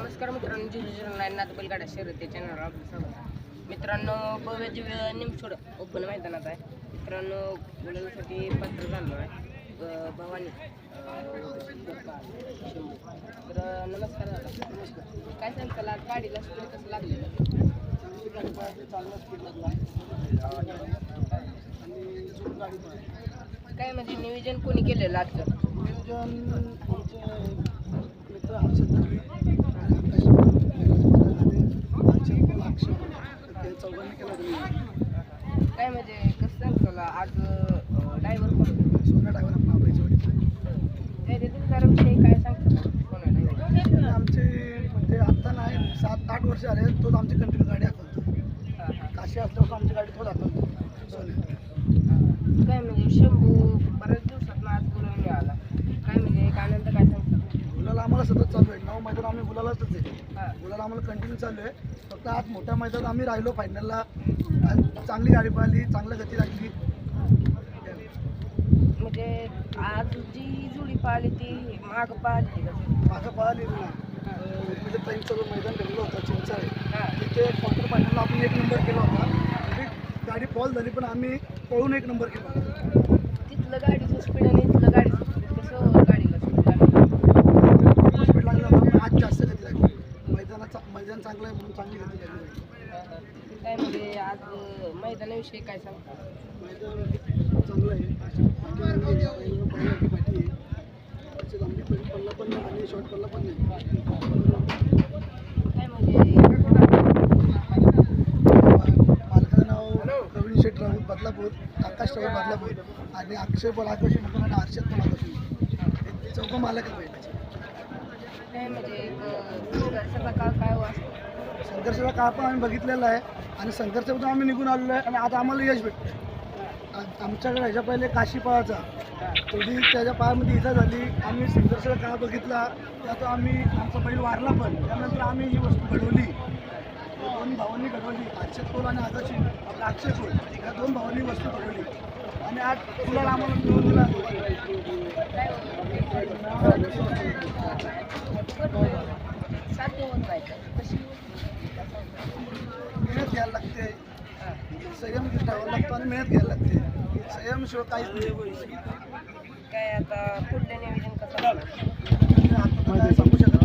नमस्कार मित्रांनो zero zero nine नाथ बैलगाडा शर्यत आपलं स्वागत मित्रांनो भव्य दिव्य निमसोड ओपन मैदानात आहे. मित्रांनो मुलांसाठी पात्र झालो आहे. भवानी तर नमस्कार दादा. नमस्कार काय सांगताल? आज गाडीला स्पीड कसं लागलेलं काय म्हणजे नियोजन कोणी केलेलं आजचं? नियोजन काय म्हणजे कसं सांगताल आज ड्रायव्हर कोण त्या विषयी काय सांगतो आमचे म्हणजे आता नाही सात आठ वर्ष आले तोच आमची कंटिन्यू गाडी दाखवतो काशी असल्यावर आमची गाडी तो दाखवतो सोने काय म्हणजे शंभू बऱ्याच दिवसात आज बोलवून मिळाला काय म्हणजे एक आनंद काय सांगतो गुलाला आम्हाला सतत चालू आहे गुलालाच आहे. हां. गुलाला आम्हाला कंटिन्यू चालू आहे. फक्त आज मोठ्या मैदानात आम्ही राहिलो फायनलला चांगली गाडी पाहिली चांगलं गती लागली म्हणजे आज जी जोडी पाहिली ती माग पाहिली का माझं पळाली ना. म्हणजे ताईंचं जो मैदान ठरलं होतं चिंचाळे तिथे क्वार्टर फायनलला आपण एक नंबर केला होता. म्हणजे गाडी फॉल झाली पण आम्ही पळून एक नंबर केला तिथलं गाडीचं स्पीड आणि इथलं गाडीचं स्पीड कसं गाडीला स्पीड लागली स्पीड लागला होता पण आज जास्त गती लागली मैदानाचा मैदान चांगलं आहे म्हणून चांगली गती लागली काय म्हणजे आज मैदानाविषयी काय सांगता? चांगलं आहे पण पल्ला पण नाही आणि शॉर्ट पल्ला पण नाही काय म्हणजे मालकाचं नाव प्रवीण शेठ राऊत बदलापूर आकाश राऊत बदलापूर. आणि अक्षय पण आकाशी आणि हर्षद पण आकाशी चौघं मालक आहे काय म्हणजे काय असतो संघर्षाचा काळ पण आम्ही बघितलेला आहे. आणि संघर्षातून आम्ही निघून आलेलो आहे आणि आता आम्हाला यश भेटतं आमच्याकडे ह्याच्या पहिले काशी पळाचा थोडी त्याच्या पायामध्ये इजा झाली. आम्ही संघर्षाचा काळ बघितला. त्यात आम्ही आमचा बैल वारला पण. त्यानंतर आम्ही ही वस्तू घडवली. दोन भावांनी घडवली. अक्षय कोल आणि आकाशी आपला अक्षय कोल या दोन भावांनी वस्तू घडवली. आणि आज तुला आम्हाला मिळून दिला? साध्य घ्यायला लागते. संयम ठेवायला लागतो आणि मेहनत घ्यायला लागते. संयमशिवाय काहीच नाही. काय आता पुढलं नियोजन कसं? आता सांगू शकत